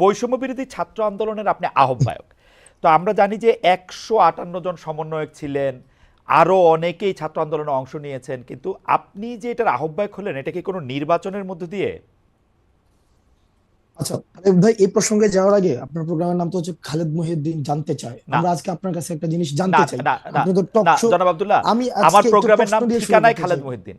বৈষম্য বিরোধী ছাত্র আন্দোলনের আপনি আহ্বায়ক। তো আমরা জানি যে একশো আটান্ন জন সমন্বয়ক ছিলেন আরও অনেকেই ছাত্র আন্দোলনে অংশ নিয়েছেন কিন্তু আপনি যে এটার আহ্বায়ক হলেন এটা কি কোনো নির্বাচনের মধ্য দিয়ে? আচ্ছা খালেদ ভাই এই প্রসঙ্গে যাওয়ার আগে আপনার প্রোগ্রামের নাম তো হচ্ছে খালেদ মহিউদ্দিন জানতে না। আমরা আজকে আপনার কাছে একটা জিনিস জানতে চাই। আপনি তো টক শো জনাব আব্দুল্লাহ আমি আমার প্রোগ্রামের নাম ঠিকানায় খালেদ চাই। মহিউদ্দিন।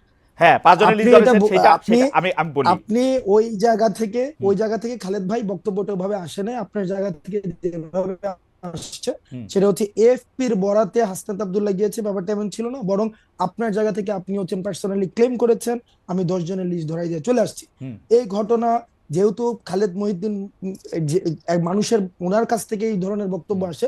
হ্যাঁ লিস্ট আপনি এটা ধরাইছেন ব- সেটা আমি আমি বলি। আপনি ওই জায়গা থেকে ওই জায়গা থেকে খালেদ ভাই বক্তব্যটা ভাবে আসে নাই আপনার জায়গা থেকে যেভাবে আসছে সেটা হচ্ছে এফপির বরাতে হাসনাত আব্দুল্লাহ গিয়েছে ব্যাপারটা এমন ছিল না বরং আপনার জায়গা থেকে আপনি হচ্ছেন পার্সোনালি ক্লেম করেছেন আমি দশ জনের লিস্ট ধরাই দিয়ে চলে আসছি। এই ঘটনা যেহেতু খালেদ মহিউদ্দিন মানুষের ওনার কাছ থেকে এই ধরনের বক্তব্য আসে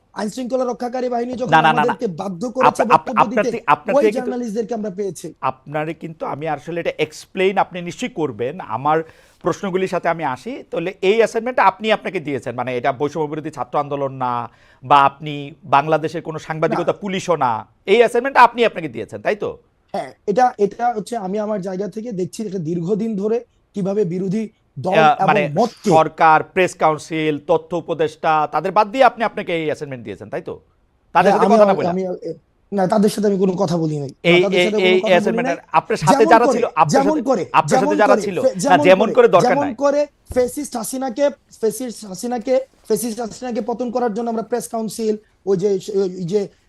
আইন শৃঙ্খলা রক্ষাকারী বাহিনী যখন। আমাদেরকে বাধ্য করেছে বক্তব্য দিতে ওই জার্নালিস্টদেরকে আমরা পেয়েছি? আপনারে কিন্তু আমি আসলে এটা এক্সপ্লেইন আপনি নিশ্চয়ই করবেন। আমার প্রশ্নগুলির সাথে আমি আসি। তাহলে এই অ্যাসাইনমেন্টটা আপনি আপনাকে দিয়েছেন। মানে এটা বৈষম্য বিরোধী ছাত্র আন্দোলন না বা আপনি বাংলাদেশের কোনো সাংবাদিকতা পুলিশও না। এই অ্যাসাইনমেন্টটা আপনি আপনাকে দিয়েছেন তাই তো? হ্যাঁ এটা এটা হচ্ছে আমি আমার জায়গা থেকে দেখছি এটা দীর্ঘদিন ধরে কীভাবে বিরোধী মানে সরকার প্রেস কাউন্সিল তথ্য উপদেষ্টা তাদের বাদ দিয়ে আপনি আপনাকে এই অ্যাসাইনমেন্ট দিয়েছেন তাই তো? তাদের সাথে আমি কথা না বলে না। তাদের সাথে আমি কোনো কথা বলি নাই। এই এই অ্যাসাইনমেন্টের আপনার সাথে যেমন যারা করে, ছিল আপনার সাথে করে আপনার সাথে যারা ছিল না যেমন করে দরকার যেমন করে ফেসিস্ট হাসিনাকে ফেসিস্ট হাসিনাকে ফেসিস্ট হাসিনাকে পতন করার জন্য আমরা প্রেস কাউন্সিল ওই যে ওই যে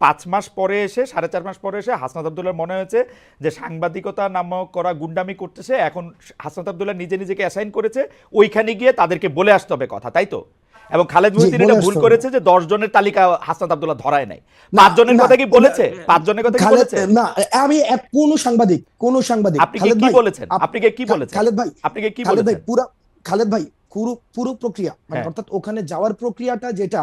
পাঁচ মাস পরে এসে সাড়ে চার মাস পরে এসে হাসনাত আবদুল্লার মনে হয়েছে যে সাংবাদিকতা নামক করা গুন্ডামি করতেছে এখন হাসনাত আবদুল্লাহ নিজে নিজেকে অ্যাসাইন করেছে ওইখানে গিয়ে তাদেরকে বলে আসতে হবে কথা তাই তো? এবং খালেদ মহিউদ্দিন এটা ভুল করেছে যে দশ জনের তালিকা হাসনাত আবদুল্লাহ ধরায় নাই। পাঁচ জনের কথা কি বলেছে? পাঁচ জনের কথা কি বলেছে? না আমি এক কোন সাংবাদিক কোন সাংবাদিক আপনি কি বলেছেন? আপনি কি বলেছেন? খালেদ ভাই আপনি কি খালেদ ভাই বলেছেন? পুরো খালেদ ভাই পুরো পুরো প্রক্রিয়া মানে হ্যাঁ। অর্থাৎ ওখানে যাওয়ার প্রক্রিয়াটা যেটা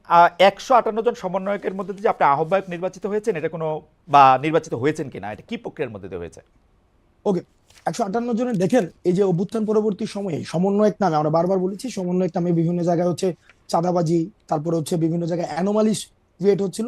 একশো আটান্ন জন সমন্বয়কের মধ্যে যে আপনি আহ্বায়ক নির্বাচিত হয়েছেন, এটা কোনো বা নির্বাচিত হয়েছেন কিনা? এটা কি প্রক্রিয়ার মধ্যে দিয়ে হয়েছে? ওকে, একশো আটান্ন জনের দেখেন, এই যে অভ্যুত্থান পরবর্তী সময়ে সমন্বয়ক নামে আমরা বারবার বলেছি, সমন্বয়ক নামে বিভিন্ন জায়গায় হচ্ছে চাঁদাবাজি, তারপরে হচ্ছে বিভিন্ন জায়গায় অ্যানোমালিস ক্রিয়েট হচ্ছিল।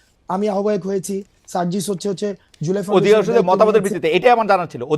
আমি আহ্বায়ক হয়েছি। সার্জিস হচ্ছে হচ্ছে জুলাই অধিকাংশ ফাউন্ডেশনের দায়িত্ব মতামতের ভিত্তিতে এটাই আমার জানা ছিল।